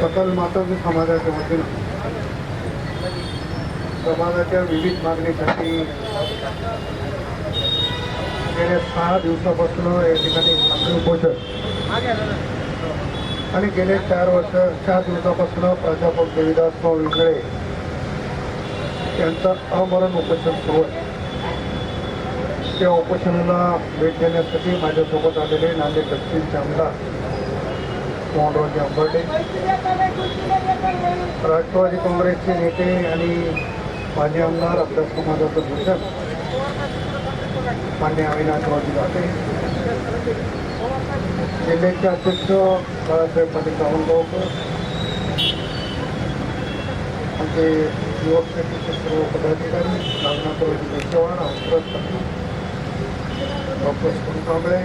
सकल मातंग समाजाच्या वतीनं समाजाच्या विविध मागणीसाठी गेल्या सहा दिवसापासून या ठिकाणी उपोषण. आणि गेले चार वर्ष चार दिवसापासून प्राध्यापक देविदास भाऊ इंगळे यांचं अमरण उपोषण सुरू आहे. त्या उपोषणाला भेट देण्यासाठी माझ्यासोबत आलेले नांदेड दक्षिणचे आमदार मोहनरावजी आंबर्डे. राष्ट्रवादी काँग्रेसचे नेते आणि माजी आमदार आपल्या समाजाचं भूषण मान्य अविनाशरावजी दाते जिल्ह्याचे अध्यक्ष बाळासाहेब पाटील सावंतगावकर आमचे युवक शेतीचे सर्व पदाधिकारी नागनाथरावजी देशवाण हंसराज पाटील डॉक्टर सुन कांबळे.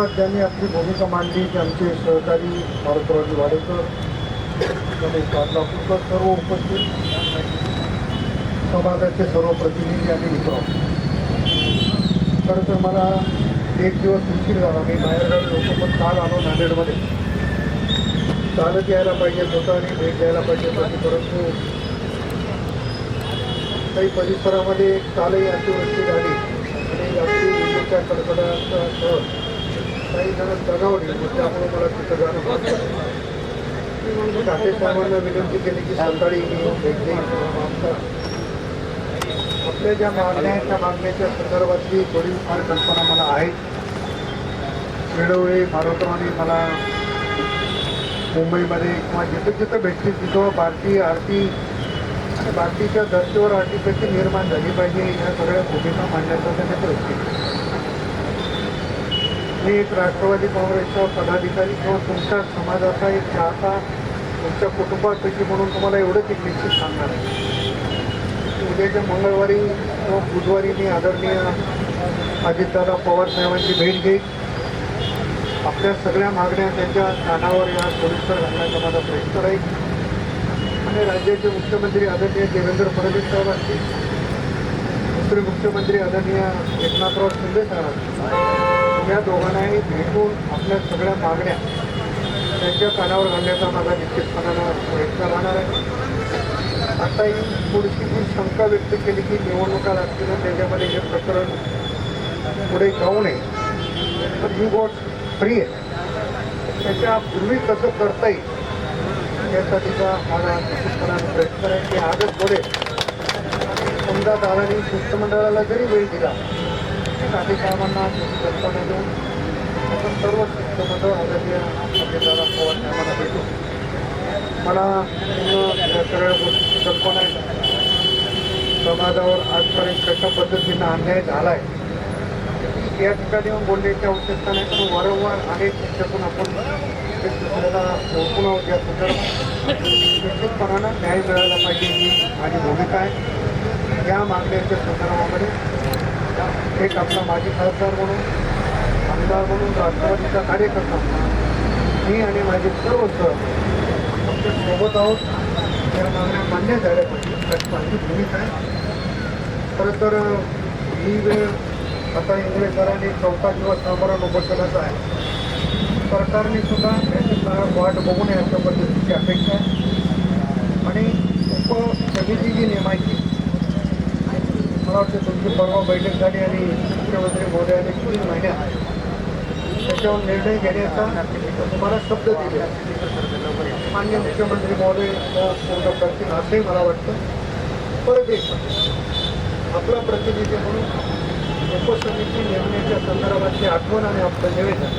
आत्ताच ज्यांनी आपली भूमिका मांडली की आमचे सहकारी भारतरावजी वाडेकर गणेश लापूरकर सर्व उपस्थित समाजाचे सर्व प्रतिनिधी आणि मित्र. खरं तर मला एक दिवस उशीर झाला. मी बाहेरगावी होतो पण काल आलो नांदेडमध्ये. चालत यायला पाहिजे होतं आणि भेट द्यायला पाहिजे होती परंतु काही परिसरामध्ये कालही अतिवृष्टी झाली. आणि रात्री विजेच्या कडकडाटासह काही जण दगावली त्यामुळे मला तिथं जाणं भाग ठाकरे साहेबांना विनंती केली की सकाळी मी येऊन भेट आपल्या ज्या मागण्या आहेत त्या मागण्याच्या संदर्भातली थोडीफार कल्पना मला आहे वेळोवेळी भारतवानी मला मुंबईमध्ये किंवा जिथं जिथं भेटतील तिथं भारतीय आरती आणि भारतीच्या धर्तीवर आरती कशी निर्माण झाली पाहिजे या सगळ्या भूमिका मांडण्याचा त्यांनी प्रयत्न केला. मी एक राष्ट्रवादी काँग्रेसचा पदाधिकारी किंवा तुमच्या समाजाचा एक चाहता तुमच्या कुटुंबापैकी म्हणून तुम्हाला एवढंच एक निश्चित सांगणार आहे. उद्याच्या मंगळवारी किंवा बुधवारी मी आदरणीय अजितदादा पवार साहेबांची भेट घेईन. आपल्या सगळ्या मागण्या त्यांच्या कानावर या सोयीस्कर घालण्याचा माझा प्रयत्न राहील. आणि राज्याचे मुख्यमंत्री आदरणीय देवेंद्र फडणवीस साहेब असतील दुसरे मुख्यमंत्री आदरणीय एकनाथराव शिंदे साहेब असतील. या दोघांनाही भेटून आपल्या सगळ्या मागण्या त्यांच्या कानावर घालण्याचा माझा निश्चितपणानं प्रयत्न राहणार आहे. आता ही थोडीशी जी शंका व्यक्त केली की निवडणुका लागतील त्याच्यामध्ये हे प्रकरण पुढे जाऊ नये तर ही गोष्ट फ्री आहे. त्याच्यापूर्वी कसं करता येईल यासाठीचा माझा निश्चितपणाने प्रयत्न आहे की आजच पुढे समजा दादानी शिष्टमंडळाला जरी वेळ दिला काही साहेबांना कल्पना देऊन आपण सर्व शिष्टमंडळ आदरणीय दादा पवार साहेबांना भेटू. मला या सगळ्या गोष्टीची कल्पना आहे. समाजावर आजपर्यंत कशा पद्धतीनं अन्याय झाला आहे या ठिकाणी येऊन बोलण्याची आवश्यकता नाही पण वारंवार अनेक त्याच्यातून आपण एक दुसऱ्याला ओळखून आहोत या संदर्भात निश्चितपणानं न्याय मिळायला पाहिजे ही माझी भूमिका आहे. या मागण्याच्या संदर्भामध्ये एक आपला माजी खासदार म्हणून आमदार म्हणून राष्ट्रवादीचा कार्यकर्ता. मी आणि माझे सर्व सर आमच्यासोबत आहोत. या मागण्या मान्य झाल्या पाहिजे. त्याची माझी भूमिका आहे. खरं तर ही वेळ आता इंग्रजांनी चौथा दिवस आमरण उपोषणाचा आहे. सरकारने सुद्धा वाट बघू नये अशा पद्धतीची अपेक्षा आहे. आणि उपसमिती जी नेमायची वाटतं तुमची परवा बैठक झाली आणि मुख्यमंत्री महोदयाने पुढील महिन्यात त्याच्यावर निर्णय घेण्याचा तुम्हाला शब्द दिले. मान्य मुख्यमंत्री महोदय पूर्ण करतील असंही मला वाटतं. परत एक आपला प्रतिनिधी म्हणून उपसमिती नेमण्याच्या संदर्भातली आठवण आणि आपलं निवेदन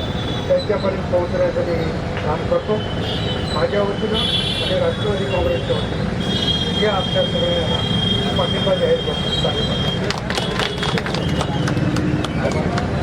त्यांच्यापर्यंत पोहोचण्यासाठी काम करतो. माझ्या वतीनं आणि राष्ट्रवादी काँग्रेसच्या वतीनं हे आपल्या सगळ्यांना पाठिंबा जाहीर करतो. Thank you.